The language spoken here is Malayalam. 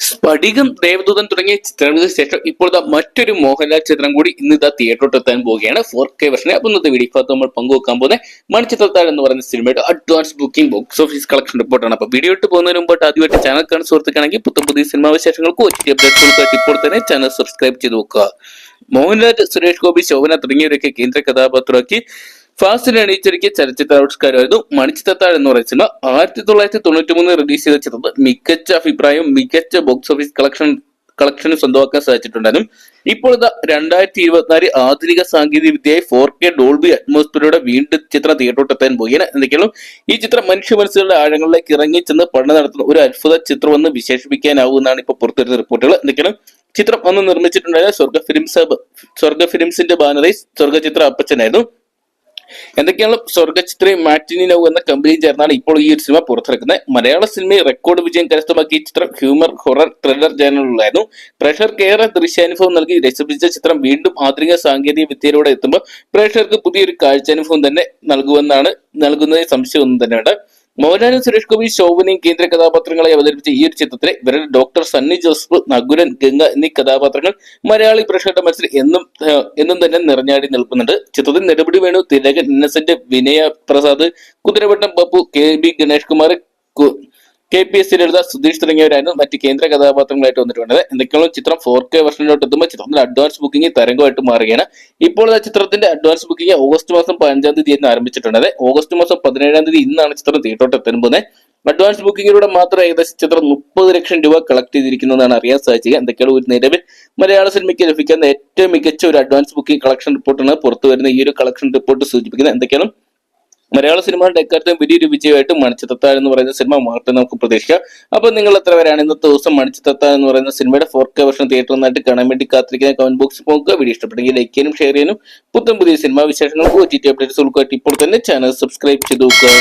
സ്ഫടികം ദേവദൂതൻ തുടങ്ങിയ ചിത്രങ്ങൾക്ക് ശേഷം ഇപ്പോഴത്തെ മറ്റൊരു മോഹൻലാൽ ചിത്രം കൂടി ഇന്ന് ഇതാ തിയേറ്ററിൽ എത്താൻ പോവുകയാണ്. ഫോർ കെ വെർഷനെ അപ്പൊ ഇന്നത്തെ വീഡിയോ ഭാഗത്ത് നമ്മൾ പങ്കുവെക്കാൻ പോകുന്ന മണിച്ചിത്രത്താൽ എന്ന് പറയുന്ന സിനിമയുടെ advance booking box office collection റിപ്പോർട്ടാണ് അപ്പൊ വീഡിയോ ഇട്ട് പോകുന്നതിന് മുമ്പോട്ട് ആദ്യമായിട്ട് ചാനൽ കാണുന്ന സുഹൃത്തുക്കാണെങ്കിൽ പുത്തം പുതിയ സിനിമാ വിശേഷങ്ങൾക്ക് ഒറ്റ അപ്ഡേറ്റ് ഇപ്പോൾ തന്നെ ചാനൽ സബ്സ്ക്രൈബ് ചെയ്ത് നോക്കുക മോഹൻലാൽ സുരേഷ് ഗോപി ശോഭന തുടങ്ങിയവരൊക്കെ കേന്ദ്ര കഥാപാത്രമാക്കി ഫാസ്റ്റിന് എണീച്ചൊരുക്കിയ ചലച്ചിത്ര ആവിഷ്കാരമായിരുന്നു മണിച്ചിത്രത്താഴ് എന്ന് പറയുന്ന സിനിമ. ആയിരത്തി തൊള്ളായിരത്തി തൊണ്ണൂറ്റി മൂന്ന് റിലീസ് ചെയ്ത ചിത്രത്തിൽ മികച്ച അഭിപ്രായവും മികച്ച ബോക്സ് ഓഫീസ് കളക്ഷൻ കളക്ഷനും സ്വന്തമാക്കാൻ സാധിച്ചിട്ടുണ്ടായിരുന്നു. ഇപ്പോൾ ഇതാ രണ്ടായിരത്തി ഇരുപത്തിനാല് ആധുനിക സാങ്കേതിക വിദ്യയായി ഫോർ കെ ഡോൾബി അറ്റ്മോസ്ഫിയറോടെ വീണ്ടും ചിത്രം തിയേറ്ററോട്ടെത്താൻ പോവുകയാണ്. എന്തൊക്കെയാണ്? ഈ ചിത്രം മനുഷ്യ മനസ്സുകളുടെ ആഴങ്ങളിലേക്ക് ഇറങ്ങി ചെന്ന് പഠനം നടത്തുന്ന ഒരു അത്ഭുത ചിത്രമെന്ന് വിശേഷിപ്പിക്കാനാവുമെന്നാണ് ഇപ്പോൾ പുറത്തുവരുന്ന റിപ്പോർട്ടുകൾ. എന്തൊക്കെയാണ്? ചിത്രം അന്ന് നിർമ്മിച്ചിട്ടുണ്ടായ സ്വർഗ ഫിലിംസ് സ്വർഗ ഫിലിംസിന്റെ ബാനറിൽ സ്വർഗചിത്ര അപ്പച്ചനായിരുന്നു. എന്തൊക്കെയാണ് സ്വർഗചിത്രയും മാറ്റിനി നൗ എന്ന കമ്പനി ചേർന്നാണ് ഇപ്പോൾ ഈ ഒരു സിനിമ പുറത്തിറക്കുന്നത്. മലയാള സിനിമയിൽ റെക്കോർഡ് വിജയം കരസ്ഥമാക്കിയ ചിത്രം ഹ്യൂമർ ഹൊറർ ത്രില്ലർ ജേണലുകളായിരുന്നു പ്രേക്ഷകർക്ക് ഏറെ ദൃശ്യാനുഭവം നൽകി രസിപ്പിച്ച ചിത്രം വീണ്ടും ആധുനിക സാങ്കേതിക വിദ്യയിലൂടെ എത്തുമ്പോൾ പ്രേക്ഷകർക്ക് പുതിയൊരു കാഴ്ചാനുഭവം തന്നെ നൽകുമെന്നാണ് നൽകുന്നതിൽ സംശയമൊന്നും തന്നെ ഉണ്ട് മോഹൻലാലും സുരേഷ് ഗോപി ശോഭനയും കേന്ദ്ര കഥാപാത്രങ്ങളെ അവതരിപ്പിച്ച ഈ ഒരു ചിത്രത്തിലെ വിരൽ ഡോക്ടർ സണ്ണി ജോസഫ് നഗുരൻ ഗംഗ എന്നീ കഥാപാത്രങ്ങൾ മലയാളി പ്രേക്ഷകരുടെ മനസ്സിൽ എന്നും എന്നും തന്നെ നിറഞ്ഞാടി നിൽക്കുന്നുണ്ട്. ചിത്രത്തിൽ നെടുപടി വേണു തിലകൻ ഇന്നസെന്റ് വിനയ പ്രസാദ് കുതിരവട്ടം പപ്പു കെ ബി ഗണേഷ് കുമാർ കു- പി എസ് ലളിത സുധീഷ് തുടങ്ങിയവരായിരുന്നു മറ്റ് കേന്ദ്ര കഥാപാത്രങ്ങളായിട്ട് വന്നിട്ടുള്ളത്. എന്തൊക്കെയാണോ ചിത്രം ഫോർ കെ വെർഷനിലോട്ട് എത്തുമ്പോൾ ചിത്രത്തിന്റെ അഡ്വാൻസ് ബുക്കിംഗ് തരംഗമായിട്ട് മാറുകയാണ്. ഇപ്പോൾ ചിത്രത്തിന്റെ അഡ്വാൻസ് ബുക്കിംഗ് ഓഗസ്റ്റ് മാസം പതിനഞ്ചാം തീയതി എന്ന് ആരംഭിച്ചിട്ടുള്ളത്. ഓഗസ്റ്റ് മാസം പതിനേഴാം തീയതി ഇന്നാണ് ചിത്രം തിയേറ്ററോട്ട് എത്തുമ്പോൾ അഡ്വാൻസ് ബുക്കിംഗിലൂടെ മാത്രം ഏകദേശം ചിത്രം മുപ്പത് ലക്ഷം രൂപ കളക്ട് ചെയ്തിരിക്കുന്നതാണ് അറിയാൻ സാധിച്ചത്. എന്തൊക്കെയാണ് ഒരു നിലവിൽ മലയാള സിനിമയ്ക്ക് ലഭിക്കുന്ന ഏറ്റവും മികച്ച ഒരു അഡ്വാൻസ് ബുക്കിംഗ് കളക്ഷൻ റിപ്പോർട്ടാണ് പുറത്തു വരുന്ന ഈ ഒരു കളക്ഷൻ റിപ്പോർട്ട് സൂചിപ്പിക്കുന്നത്. എന്തൊക്കെയാണ്? മലയാള സിനിമകളുടെ എക്കാലത്തും വലിയൊരു വിജയമായിട്ട് മണിച്ചിത്തത്താഴ് എന്ന് പറയുന്ന സിനിമ മാറട്ടെ നമുക്ക് പ്രതീക്ഷിക്കാം. അപ്പൊ നിങ്ങൾ എത്ര പേരാണ് ഇന്നത്തെ ദിവസം മണിച്ചിത്തത്താഴ് എന്ന് പറയുന്ന സിനിമയുടെ ഫോർ കെ വർഷം തിയേറ്ററിൽ നിന്നായിട്ട് കാണാൻ വേണ്ടി കാത്തിരിക്കുന്ന കമന്റ് ബോക്സിൽ പോകുക വീഡിയോ ഇഷ്ടപ്പെട്ടെങ്കിൽ ലൈക്ക് ചെയ്യാനും ഷെയർ ചെയ്യാനും പുത്തൻ പുതിയ സിനിമാ വിശേഷങ്ങൾക്ക് ഒ ടി ടി അപ്ഡേറ്റ്സ് ഉൾക്കാട്ടി ഇപ്പോൾ തന്നെ ചാനൽ സബ്സ്ക്രൈബ് ചെയ്ത് നോക്കുക.